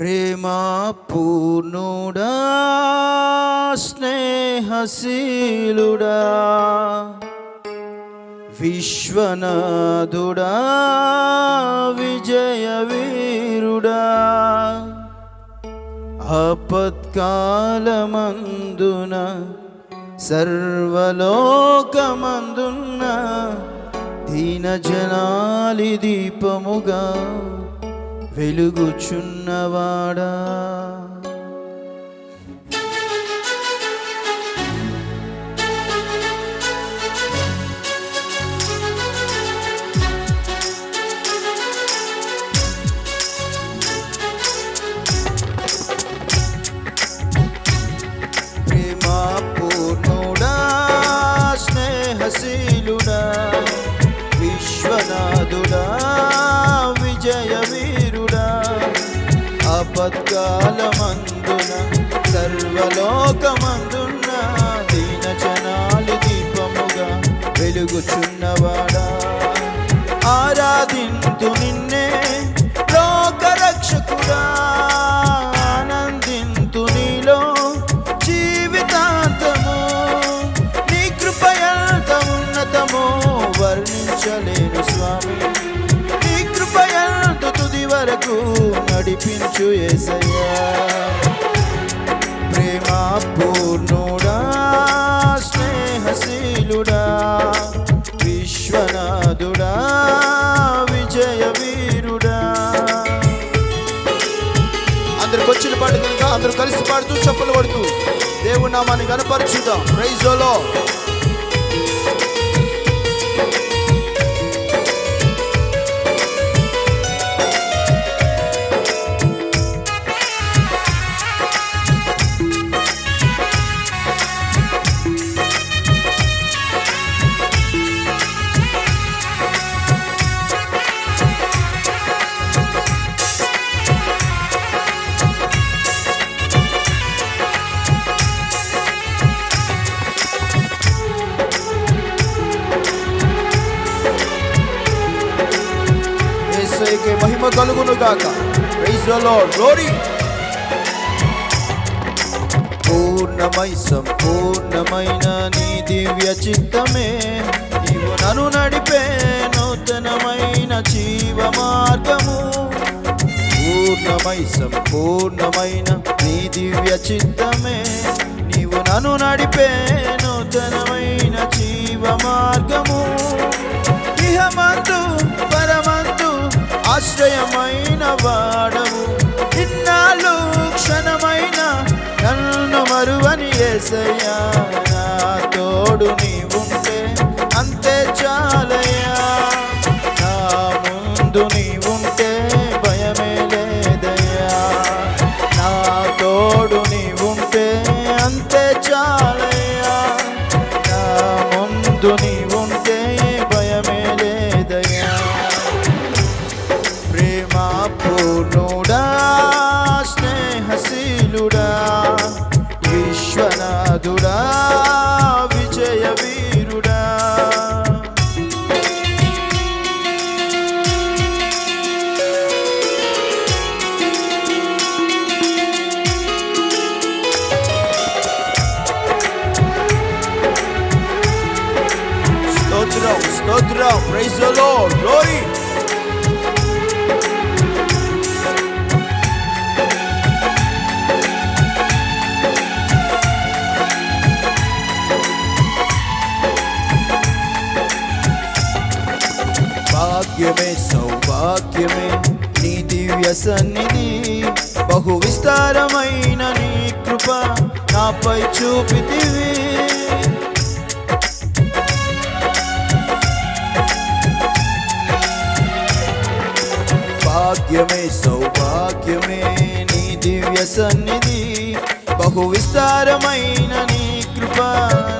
ప్రేమ పూర్ణుడా స్నేహశీలుడా విశ్వనాథుడా విజయ వీరుడా ఆపత్కాలమందున సర్వలోకమందున్న దీనజనాలి దీపముగా వెలుగుచున్నవాడా? వెలుగుచున్నవాడా ఆరాధింతు నిన్నే లోకరక్షకుడా? ఆనందింతు నీలో జీవితాంతము. నీ కృపయంత ఉన్నతము వర్ణించలేను స్వామి. నీ కృపయంత తుది వరకు నడిపించు ఏసయ్యా. ప్రేమ పూర్ణుడా స్నేహశీలుడా. విశ్వనాథుడా విజయ వీరుడా. అందరికి వచ్చిన పాట కనుక అందరూ కలిసి పాడుతూ చెప్పులు పడుతూ దేవుడు నామాన్ని కనపరుచుదాం ప్రైజోలో యేసయ్యకే మహిమ కలుగును గాక ప్రైజ్ గ్లోరీ పూర్ణమై సంపూర్ణమైన నీ దివ్య చిత్తమే. నీవు నన్ను నడిపే నూతనమైన జీవ మార్గము పూర్ణమై సంపూర్ణమైన నీ దివ్య చిత్తమే. నీవు నన్ను నడిపే నూతనమైన జీవ మార్గము ఇహమందు ఆశ్రయమైన వాడవు. ఇన్నాళ్ళు క్షణమైన నన్ను మరువని ఎసయ్యా నా తోడు నీవు అద్భుతమైన నీ కృప నాపై చూపితివి. భాగ్యమే సౌభాగ్యమే నీ దివ్య సన్నిధి. బహు విస్తారమైన నీ కృప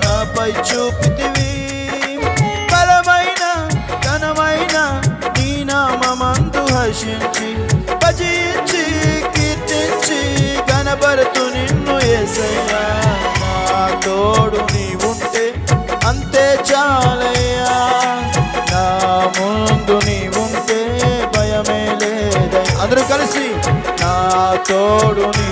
నాపై చూపితివి. బలమైన ఘనమైన నీ నామందు హర్షించి భజించి కీర్తించి. గణపరుతు నిన్ను ఏసయ్యా నా తోడు నీ ఉంటే అంతే చాలయ్యా. నా ముందు నీ ఉంటే భయమే లేదయ్యా. అందరూ కలిసి నా తోడు నీ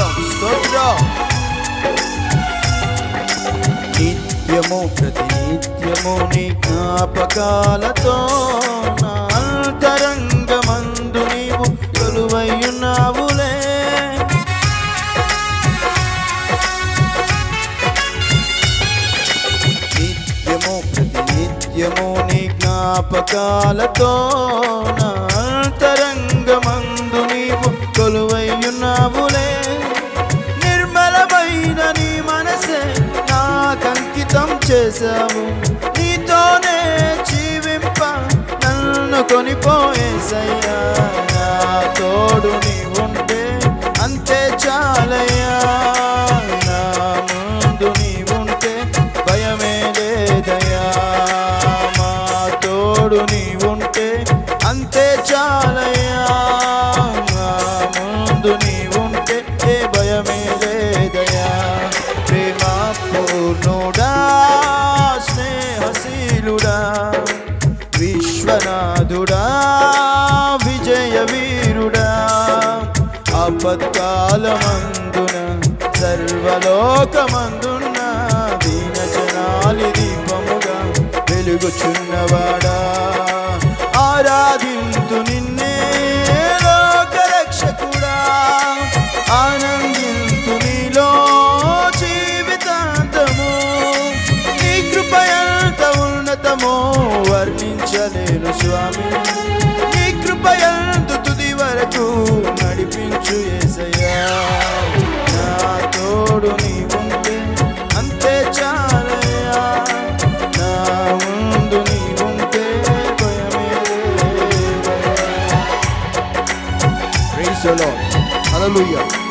స్తోత్రం స్తోత్రం నిత్యము ప్రతినిత్యము నీ జ్ఞాపకాలతో నా అంతరంగమందు నీవు కొలువయ్యున్నావులే నిత్యము ప్రతినిత్యము నీ జ్ఞాపకాలతో నా చేశావు. నీతోనే జీవింప నన్ను కొనిపోయేసయ్యా. నా తోడు నీ ఉంటే అంతే చాలయ్యా. నా ముందు నీ ఉంటే భయమే లేదయ్యా. మా తోడు నీ ఉంటే అంతే చాలయ్యా. నా ముందు నీ ఉంటే భయమే లేదయ్యా. ప్రేమ పూర్ణుడా వెలుగుచున్నవాడా ఆరాధింతు నిన్నే లోకరక్షకుడా. ఆనందింతు నీలో జీవితాంతము. నీ కృపయంత ఉన్నతమో వర్ణించలేను స్వామి. Hallelujah.